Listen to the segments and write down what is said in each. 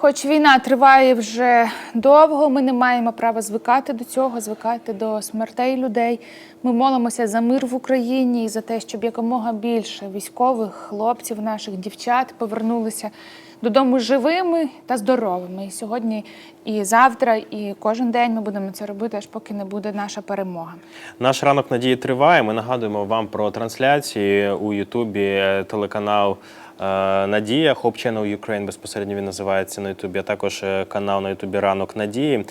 Хоч війна триває вже довго, ми не маємо права звикати до цього, звикати до смертей людей. Ми молимося за мир в Україні і за те, щоб якомога більше військових хлопців, наших дівчат повернулися додому живими та здоровими. І сьогодні, і завтра, і кожен день ми будемо це робити, аж поки не буде наша перемога. Наш ранок надії триває. Ми нагадуємо вам про трансляції у Ютубі телеканал Надія Hope Channel Ukraine безпосередньо він називається на Ютубі, а також е, канал на Ютубі Ранок Надії.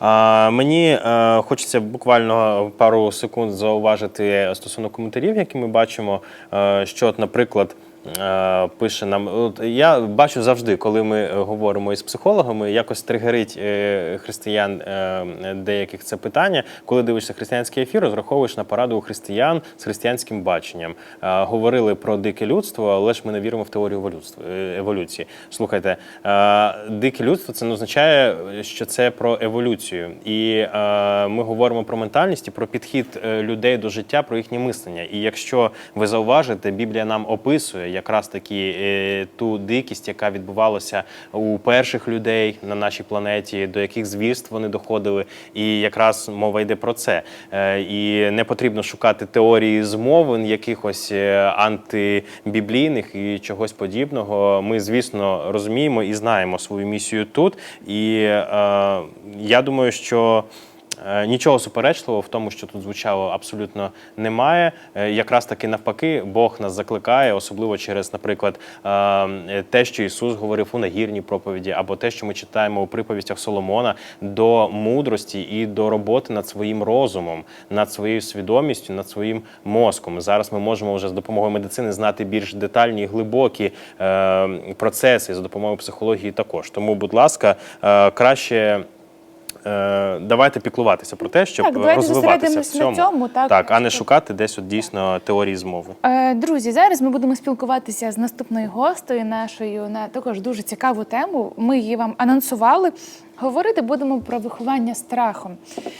А, Мені е, хочеться буквально пару секунд зауважити стосовно коментарів, які ми бачимо. е, Що, от, наприклад, е, пише нам. От я бачу завжди, коли ми е, говоримо із психологами, якось тригерить е, християн е, деяких це питання. Коли дивишся християнський ефір, розраховуєш на пораду у християн з християнським баченням. Е, Говорили про дике людство, але ж ми не віримо в теорію е, еволюції. Слухайте, е, дике людство це не означає, що це про еволюцію. І е, ми говоримо про ментальність і про підхід е, людей до життя, про їхнє мислення. І якщо ви зауважите, Біблія нам описує якраз таки е, ту дикість, яка відбувалася у перших людей на нашій планеті, до яких звірств вони доходили. І якраз мова йде про це. Е, І не потрібно шукати теорії змовин, якихось е, антибіблійних і чогось подібного. Ми, звісно, розуміємо і знаємо свою місію тут. І я думаю, що. Е, Нічого суперечливого в тому, що тут звучало, абсолютно немає. Е, Якраз таки навпаки, Бог нас закликає, особливо через, наприклад, е, те, що Ісус говорив у нагірній проповіді, або те, що ми читаємо у приповістях Соломона, до мудрості і до роботи над своїм розумом, над своєю свідомістю, над своїм мозком. Зараз ми можемо вже з допомогою медицини знати більш детальні і глибокі процеси за допомогою психології також. Тому, будь ласка, краще. Е, давайте піклуватися про те, щоб Так, давайте розвиватися в цьому, на цьому, так. так, а не шукати десь от дійсно теорії змови. Е, Друзі, зараз ми будемо спілкуватися з наступною гостею нашою на також дуже цікаву тему. Ми її вам анонсували. Говорити будемо про виховання страхом, Е,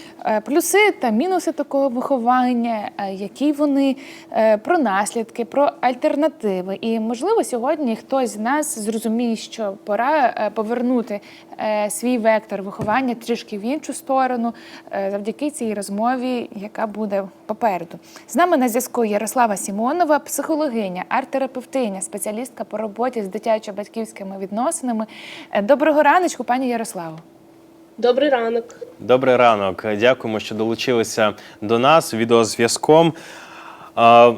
плюси та мінуси такого виховання, е, які вони, е, про наслідки, про альтернативи. І можливо, сьогодні хтось з нас зрозуміє, що пора е, повернути е, свій вектор виховання трішки в іншу сторону е, завдяки цій розмові, яка буде попереду. З нами на зв'язку Ярослава Сімонова, психологиня, арт-терапевтиня, спеціалістка по роботі з дитячо-батьківськими відносинами. Е, Доброго раночку, пані Ярославо. Добрий ранок. Добрий ранок. Дякуємо, що долучилися до нас відеозв'язком.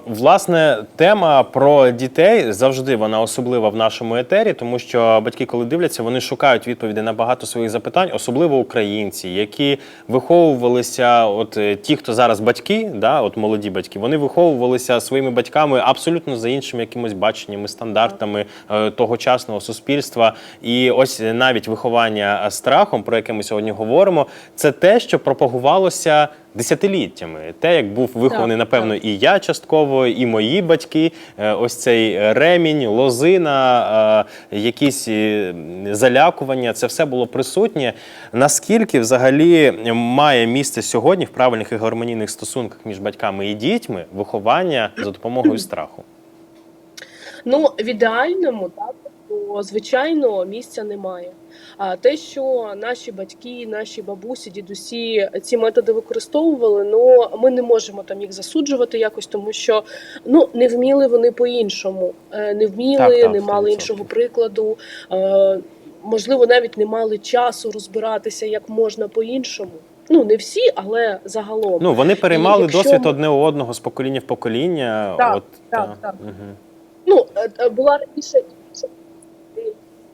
Власне, тема про дітей завжди вона особлива в нашому етері, тому що батьки, коли дивляться, вони шукають відповіді на багато своїх запитань, особливо українці, які виховувалися, от е, ті, хто зараз батьки, да, от молоді батьки, вони виховувалися своїми батьками абсолютно за іншими якимось баченнями, стандартами е, тогочасного суспільства. І ось навіть виховання страхом, про яке ми сьогодні говоримо, це те, що пропагувалося десятиліттями. Те, як був вихований, Так, напевно, і я частково, і мої батьки. Е, Ось цей ремінь, лозина, е, якісь е, залякування, це все було присутнє. Наскільки взагалі має місце сьогодні в правильних і гармонійних стосунках між батьками і дітьми виховання за допомогою страху? Ну, в ідеальному, так, то звичайно місця немає. А те, що наші батьки, наші бабусі, дідусі ці методи використовували, ну ми не можемо там їх засуджувати якось, тому що ну не вміли вони по-іншому, Е, не вміли, Так, так, не мали іншого прикладу. Е, Можливо, навіть не мали часу розбиратися, як можна по-іншому. Ну не всі, але загалом. Ну, вони переймали якщо досвід одне у одного з покоління в покоління. Так, от, так, та, так. Мгм. Ну, е, була раніше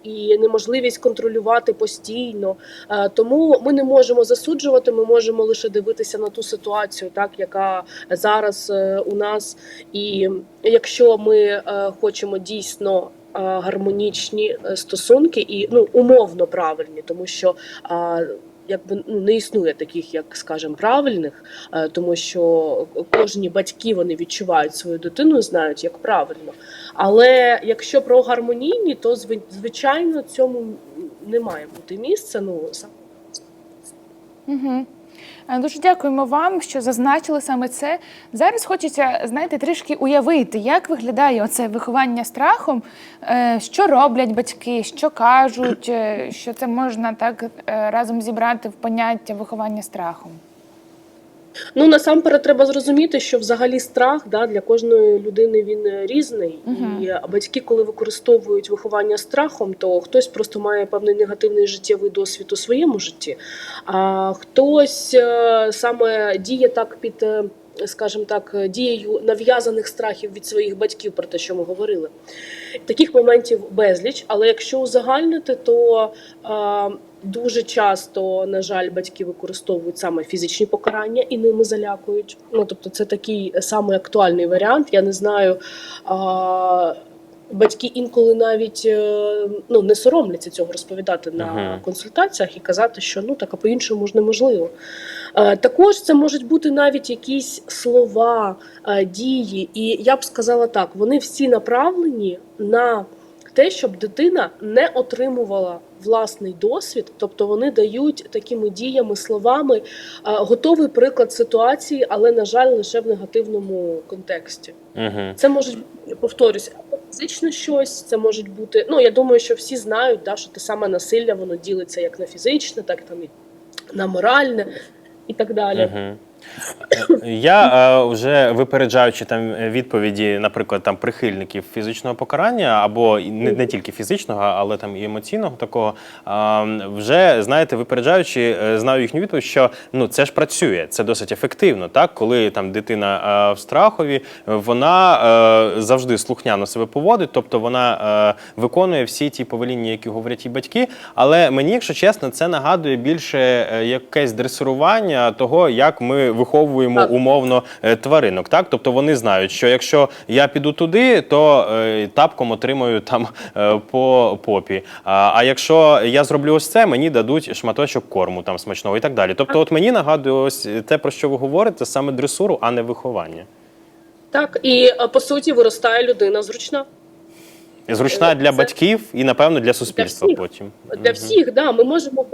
і неможливість контролювати постійно. Е, Тому ми не можемо засуджувати, ми можемо лише дивитися на ту ситуацію, так яка зараз е, у нас. І якщо ми е, хочемо дійсно. Гармонічні стосунки і ну умовно правильні, тому що а, якби ну, не існує таких, як скажімо, правильних, е, тому що кожні батьки вони відчувають свою дитину, знають, як правильно. Але якщо про гармонійні, то зви- звичайно цьому не має бути місця. Ну Угу. Е, Дуже дякуємо вам, що зазначили саме це. Зараз хочеться, знаєте, трішки уявити, як виглядає оце виховання страхом, е, що роблять батьки, що кажуть, е, що це можна так разом зібрати в поняття виховання страхом. Ну насамперед треба зрозуміти, що взагалі страх да, для кожної людини він е, різний. Мгм. І е, батьки, коли використовують виховання страхом, то хтось просто має певний негативний життєвий досвід у своєму житті, а хтось е, саме діє так під. е, Скажімо так, дією нав'язаних страхів від своїх батьків, про те, що ми говорили. Таких моментів безліч, але якщо узагальнити, то е, дуже часто, на жаль, батьки використовують саме фізичні покарання і ними залякують. Ну тобто, це такий самий актуальний варіант. Я не знаю. Е, Батьки інколи навіть е, ну не соромляться цього розповідати на Мгм. консультаціях і казати, що ну так а по-іншому ж неможливо. Е, Також це можуть бути навіть якісь слова, е, дії, і я б сказала так: вони всі направлені на те, щоб дитина не отримувала власний досвід, тобто вони дають такими діями, словами е, готовий приклад ситуації, але на жаль, лише в негативному контексті. Угу. Це бути, повторюсь, або фізичне щось, це можуть бути. Ну я думаю, що всі знають, да, що те саме насилля воно ділиться як на фізичне, так там і на моральне і так далі. Угу. Я е, вже випереджаючи там відповіді, наприклад, там прихильників фізичного покарання, або не, не тільки фізичного, але там і емоційного такого, е, вже знаєте, випереджаючи, е, знаю їхню відповідь, що ну це ж працює, це досить ефективно. Так, коли там дитина е, в страхові, вона е, завжди слухняно себе поводить, тобто вона е, виконує всі ті повеління, які говорять її батьки. Але мені, якщо чесно, це нагадує більше е, якесь дресирування того, як ми виховуємо Так. умовно е, тваринок. Так, тобто вони знають, що якщо я піду туди, то е, тапком отримую там е, по попі. А, а якщо я зроблю ось це, мені дадуть шматочок корму там смачного і так далі. Тобто, от мені нагадує ось те, про що ви говорите, саме дресуру, а не виховання. Так, і по суті виростає людина зручна. Зручна для це- батьків і, напевно, для суспільства всіх. потім. Для Мгм. всіх, да, ми можемо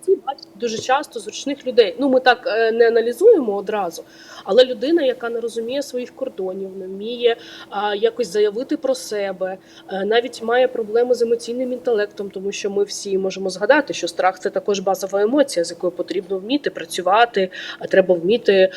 житті бачить дуже часто зручних людей. Ну, ми так е, не аналізуємо одразу, але людина, яка не розуміє своїх кордонів, не вміє якось заявити про себе, е, навіть має проблеми з емоційним інтелектом, тому що ми всі можемо згадати, що страх це також базова емоція, з якою потрібно вміти працювати, а треба вміти.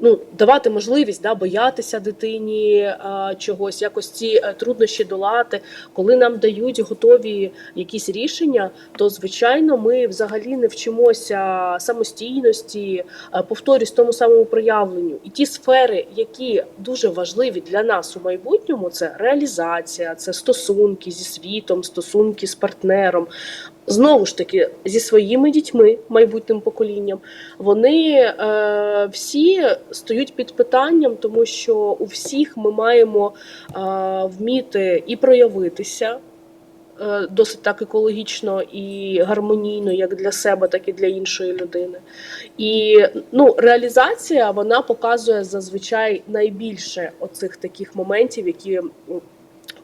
Ну, давати можливість да, боятися дитині а, чогось, якось ці е, труднощі долати. Коли нам дають готові якісь рішення, то звичайно ми взагалі не вчимося самостійності, е, повторюсь, тому самому проявленню. І ті сфери, які дуже важливі для нас у майбутньому, це реалізація, це стосунки зі світом, стосунки з партнером. Знову ж таки, зі своїми дітьми, майбутнім поколінням, вони е, всі стоять під питанням, тому що у всіх ми маємо е, вміти і проявитися е, досить так екологічно і гармонійно, як для себе, так і для іншої людини. І ну, реалізація вона показує зазвичай найбільше оцих таких моментів, які.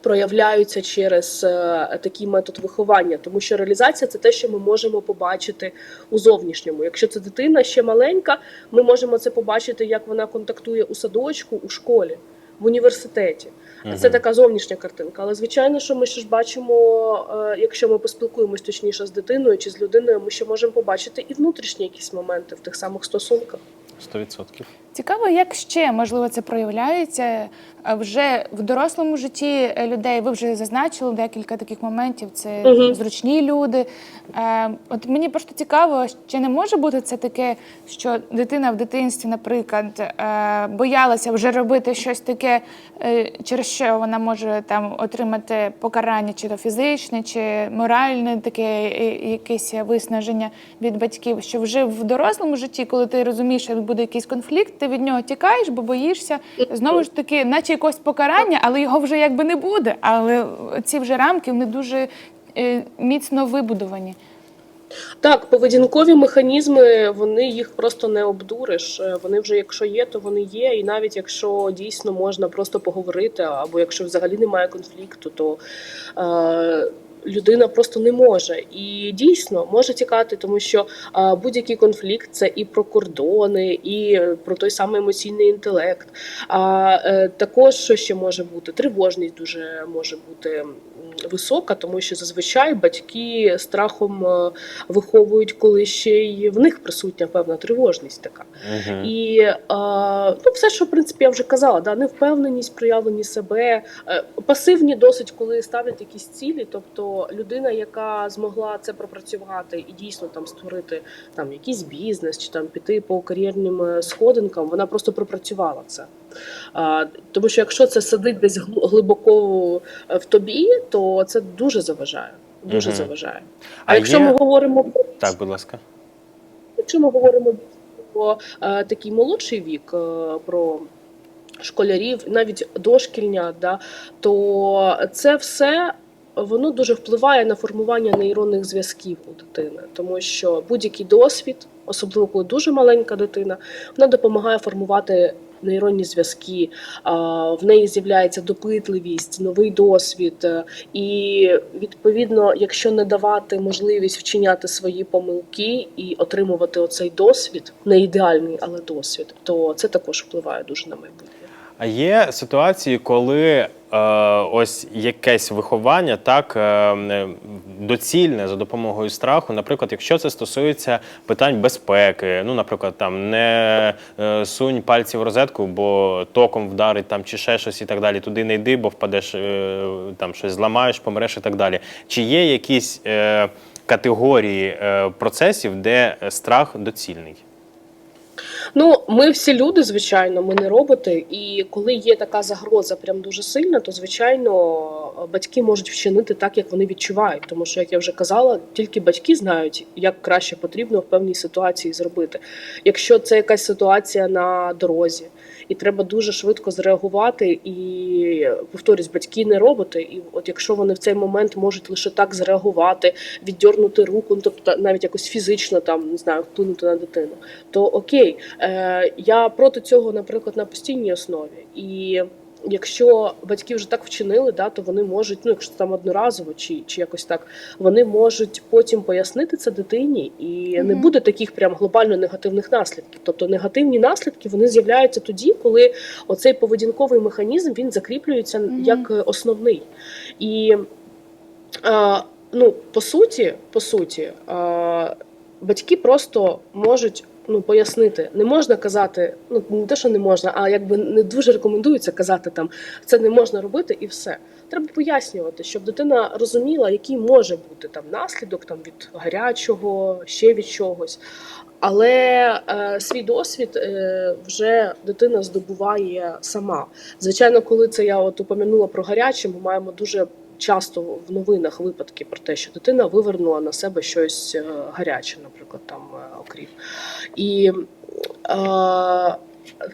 Проявляються через е, такий метод виховання, тому що реалізація це те, що ми можемо побачити у зовнішньому. Якщо це дитина ще маленька, ми можемо це побачити, як вона контактує у садочку, у школі, в університеті. Мгм. Це така зовнішня картинка. Але звичайно, що ми ще ж бачимо, е, якщо ми поспілкуємось точніше з дитиною чи з людиною, ми ще можемо побачити і внутрішні якісь моменти в тих самих стосунках. 100%. Цікаво, як ще можливо це проявляється вже в дорослому житті е, людей. Ви вже зазначили декілька таких моментів. Це Мгм. зручні люди. Е, От мені просто цікаво, чи не може бути це таке, що дитина в дитинстві, наприклад, е, боялася вже робити щось таке, через що вона може там отримати покарання, чи то фізичне, чи моральне, таке якесь виснаження від батьків. Що вже в дорослому житті, коли ти розумієш, що буде якийсь конфлікт, ти від нього тікаєш, бо боїшся знову ж таки, наче якогось покарання, але його вже якби не буде. Але ці вже рамки вони дуже е, міцно вибудовані. Так, поведінкові механізми, вони їх просто не обдуриш. Е, Вони вже, якщо є, то вони є. І навіть якщо дійсно можна просто поговорити, або якщо взагалі немає конфлікту, то е, людина просто не може і дійсно може тікати, тому що будь-який конфлікт це і про кордони, і про той самий емоційний інтелект. А е, також що ще може бути тривожність дуже може бути висока, тому що зазвичай батьки страхом е, виховують, коли ще й в них присутня певна тривожність така. Мгм. І е, ну, все, що в принципі я вже казала, да, невпевненість, проявлені себе, е, пасивні досить, коли ставлять якісь цілі. Тобто людина, яка змогла це пропрацювати і дійсно там створити там якийсь бізнес чи там піти по кар'єрним е, сходинкам, вона просто пропрацювала це. Тому що якщо це сидить десь глибоко в тобі, то це дуже заважає. Дуже Мгм. заважає. А, А якщо є- ми говоримо про Так, будь ласка. Якщо ми говоримо про е, такий молодший вік, е, про школярів, навіть дошкільня, да, то це все. Воно дуже впливає на формування нейронних зв'язків у дитини, тому що будь-який досвід, особливо коли дуже маленька дитина, вона допомагає формувати нейронні зв'язки. В неї з'являється допитливість, новий досвід. е, І відповідно, якщо не давати можливість вчиняти свої помилки і отримувати оцей досвід, не ідеальний, але досвід, то це також впливає дуже на майбутнє. А є ситуації, коли ось якесь виховання так е, е, доцільне за допомогою страху. Наприклад, якщо це стосується питань безпеки, ну, наприклад, там не е, сунь пальці в розетку, бо током вдарить там чи ще щось і так далі. Туди не йди, бо впадеш е, там щось зламаєш, помреш і так далі. Чи є якісь е, категорії е, процесів, де е, страх доцільний? Ну, ми всі люди, звичайно, ми не роботи. І коли є така загроза, прям дуже сильна, то звичайно батьки можуть вчинити так, як вони відчувають. Тому що, як я вже казала, тільки батьки знають, як краще потрібно в певній ситуації зробити. Якщо це якась ситуація на дорозі, і треба дуже швидко зреагувати. І повторюсь, батьки не роботи. І от якщо вони в цей момент можуть лише так зреагувати, віддьорнути руку, ну, тобто навіть якось фізично там не знаю, вплинути на дитину, то окей, е, я проти цього, наприклад, на постійній основі. І якщо батьки вже так вчинили, да, то вони можуть, ну якщо там одноразово чи, чи якось так, вони можуть потім пояснити це дитині, і не буде таких прям глобально негативних наслідків. Тобто негативні наслідки вони з'являються тоді, коли оцей поведінковий механізм він закріплюється Мгм. як основний. І е, ну, по суті, по суті, е, батьки просто можуть. Ну, пояснити, не можна казати, ну не те, що не можна, а якби не дуже рекомендується казати там це не можна робити і все. Треба пояснювати, щоб дитина розуміла, який може бути там наслідок там від гарячого, ще від чогось. Але е, свій досвід е, вже дитина здобуває сама. Звичайно, коли це я от упомянула про гаряче, ми маємо дуже часто в новинах випадки про те, що дитина вивернула на себе щось е, гаряче, наприклад, там е, окріп. І е,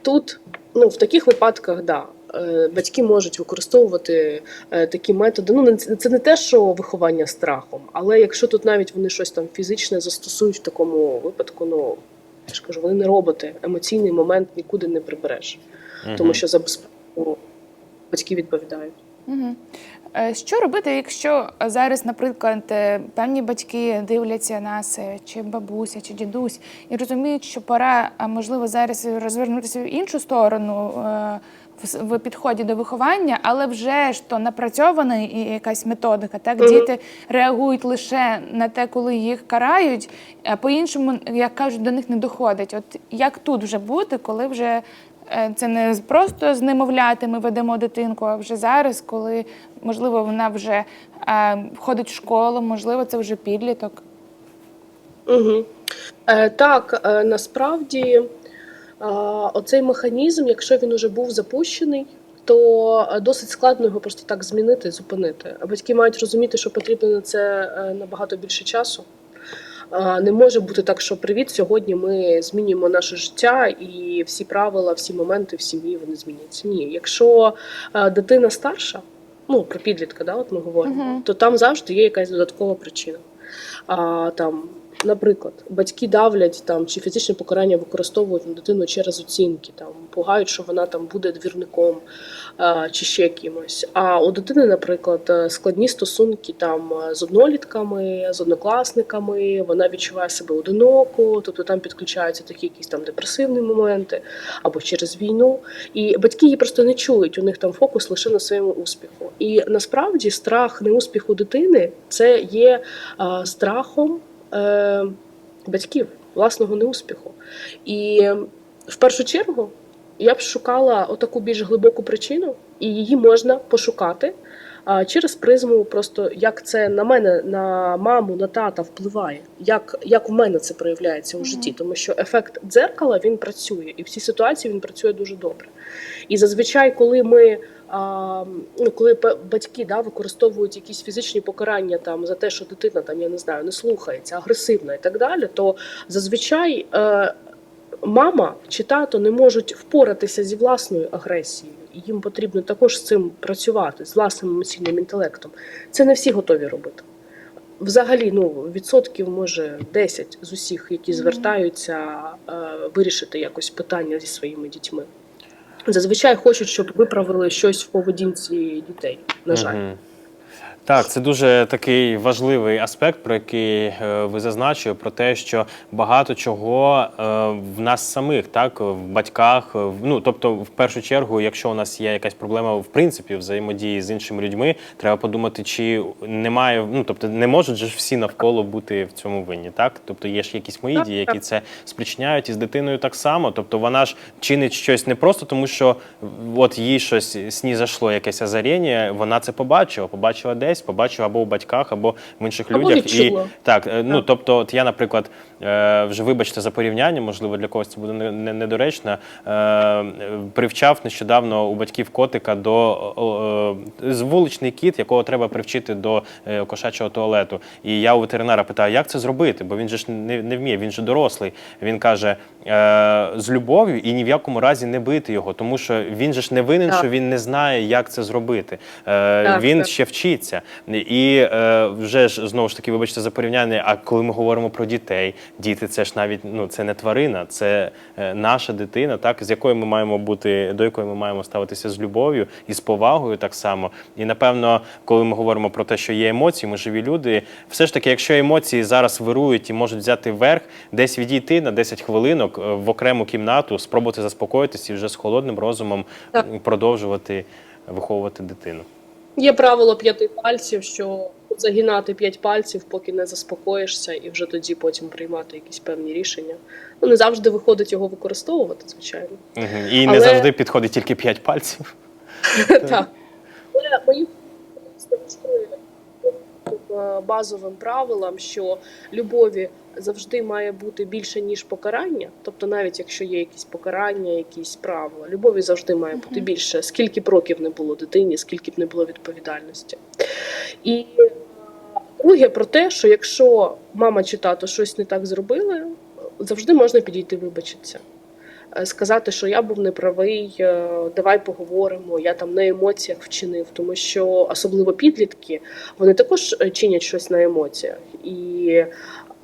тут, ну, в таких випадках, да. е, Батьки можуть використовувати такі методи. Ну, це не те, що виховання страхом, але якщо тут навіть вони щось там фізичне застосують в такому випадку, ну я ж кажу, вони не роботи. Емоційний момент нікуди не прибереш, тому що за безпеку батьки відповідають. Угу. Що робити, якщо зараз, наприклад, е, певні батьки дивляться нас, е, чи бабуся, чи дідусь, і розуміють, що пора, а можливо, зараз розвернутися в іншу сторону е, в підході до виховання, але вже ж то напрацьована і якась методика. Так, діти реагують лише на те, коли їх карають, а по-іншому, як кажуть, до них не доходить. От як тут вже бути, коли вже Е, Це не просто з немовляти ми ведемо дитинку, а вже зараз, коли можливо вона вже е, ходить в школу, можливо, це вже підліток. Угу. Е, так, е, насправді е, оцей механізм, якщо він уже був запущений, то е, досить складно його просто так змінити, зупинити. Батьки мають розуміти, що потрібно на це е, набагато більше часу. Не може бути так, що привіт, сьогодні ми змінюємо наше життя і всі правила, всі моменти в сім'ї вони зміняться. Ні, якщо дитина старша, ну про підлітка, да, от ми говоримо, Мгм. то там завжди є якась додаткова причина. А, там наприклад, батьки давлять там чи фізичне покарання використовують на дитину через оцінки, там пугають, що вона там буде двірником чи ще кимось. А у дитини, наприклад, е, складні стосунки там е, з однолітками, з однокласниками, вона відчуває себе одиноко, тобто там підключаються такі якісь там депресивні моменти або через війну. І батьки її просто не чують. У них там фокус лише на своєму успіху. І насправді страх неуспіху дитини це є страхом е, батьків власного неуспіху. І в першу чергу я б шукала отаку більш глибоку причину, і її можна пошукати а, через призму, просто як це на мене, на маму, на тата впливає, як, як в мене це проявляється у житті, тому що ефект дзеркала він працює, і в цій ситуації він працює дуже добре. І зазвичай, коли ми а, ну, коли батьки да, використовують якісь фізичні покарання там за те, що дитина там я не знаю, не слухається, агресивна і так далі, то зазвичай е, мама чи тато не можуть впоратися зі власною агресією. І їм потрібно також з цим працювати, з власним емоційним інтелектом. Це не всі готові робити. Взагалі, ну відсотків може 10 з усіх, які звертаються е, вирішити якось питання зі своїми дітьми. Зазвичай хочуть, щоб виправили щось в поведінці дітей. На жаль, Мгм. Так, це дуже такий важливий аспект, про який е, ви зазначили, про те, що багато чого е, в нас самих, так, в батьках. в- Ну, тобто, в першу чергу, якщо у нас є якась проблема в принципі взаємодії з іншими людьми, треба подумати, чи немає, ну тобто, не можуть же всі навколо бути в цьому винні, так? Тобто є ж якісь мої дії, які це спричиняють і з дитиною так само. Тобто вона ж чинить щось не просто тому, що от їй щось снізашло, якесь озаріння, вона це побачила, побачила десь, побачив або у батьках, або в інших Або людях. відчула. так, так, ну тобто, от я, наприклад, е, вже вибачте за порівняння, можливо, для когось це буде не- не- недоречно. е, Привчав нещодавно у батьків котика до е, з вуличний кіт, якого треба привчити до е, кошачого туалету. І я у ветеринара питаю, як це зробити? Бо він же ж не, не вміє, він же дорослий. Він каже е, з любов'ю і ні в якому разі не бити його, тому що він же ж не винен, Так. що він не знає, як це зробити. Е, Так, він так. ще вчиться. І е, вже ж знову ж таки, вибачте за порівняння. А коли ми говоримо про дітей, діти це ж навіть ну це не тварина, це е, наша дитина, так з якою ми маємо бути, до якої ми маємо ставитися з любов'ю і з повагою, так само. І напевно, коли ми говоримо про те, що є емоції, ми живі люди. Все ж таки, якщо емоції зараз вирують і можуть взяти верх, десь відійти на 10 хвилинок е, в окрему кімнату, спробувати заспокоїтися і вже з холодним розумом Так. продовжувати виховувати дитину. Є правило п'яти пальців, що загинати п'ять пальців, поки не заспокоїшся, і вже тоді потім приймати якісь певні рішення. Ну не завжди виходить його використовувати, звичайно. Угу. І не завжди підходить тільки п'ять пальців. Так. Але мої навчили е, базовим правилам, що любові завжди має бути більше, ніж покарання. Тобто, навіть якщо є якісь покарання, якісь правила, любові завжди має бути більше, скільки б років не було дитині, скільки б не було відповідальності. І е, друге про те, що якщо мама чи тато щось не так зробили, завжди можна підійти вибачитися. Е, Сказати, що я був неправий, е, давай поговоримо, я там на емоціях вчинив, тому що особливо підлітки вони також е, чинять щось на емоціях. І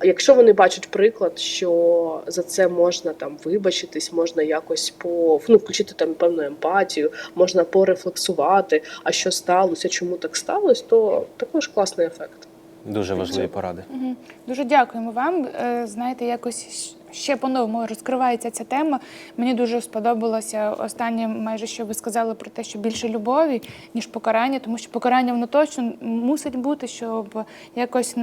якщо вони бачать приклад, що за це можна там вибачитись, можна якось по ну, включити там певну емпатію, можна порефлексувати, а що сталося, чому так сталося, то також класний ефект. Дуже важливі поради. Мгм. Дуже дякуємо вам. Знаєте, якось ще по-новому розкривається ця тема. Мені дуже сподобалося останнє, майже що ви сказали про те, що більше любові, ніж покарання, тому що покарання воно точно мусить бути, щоб якось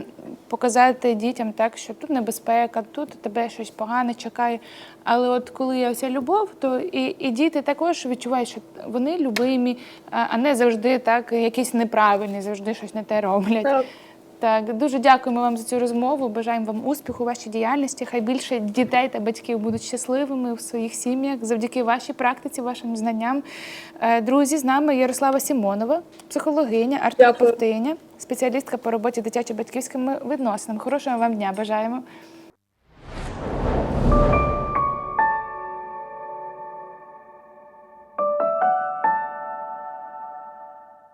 показати дітям так, що тут небезпека, тут тебе щось погане чекає. Але от коли є оця любов, то і, і діти також відчувають, що вони любимі, а не завжди так якісь неправильні, завжди щось не те роблять. Так. Так, дуже дякуємо вам за цю розмову. Бажаємо вам успіху у вашій діяльності. Хай більше дітей та батьків будуть щасливими в своїх сім'ях завдяки вашій практиці, вашим знанням. Е, Друзі, з нами Ярослава Сімонова, психологиня, арт-терапевтиня, спеціалістка по роботі дитячо-батьківськими відносинами. Хорошого вам дня бажаємо.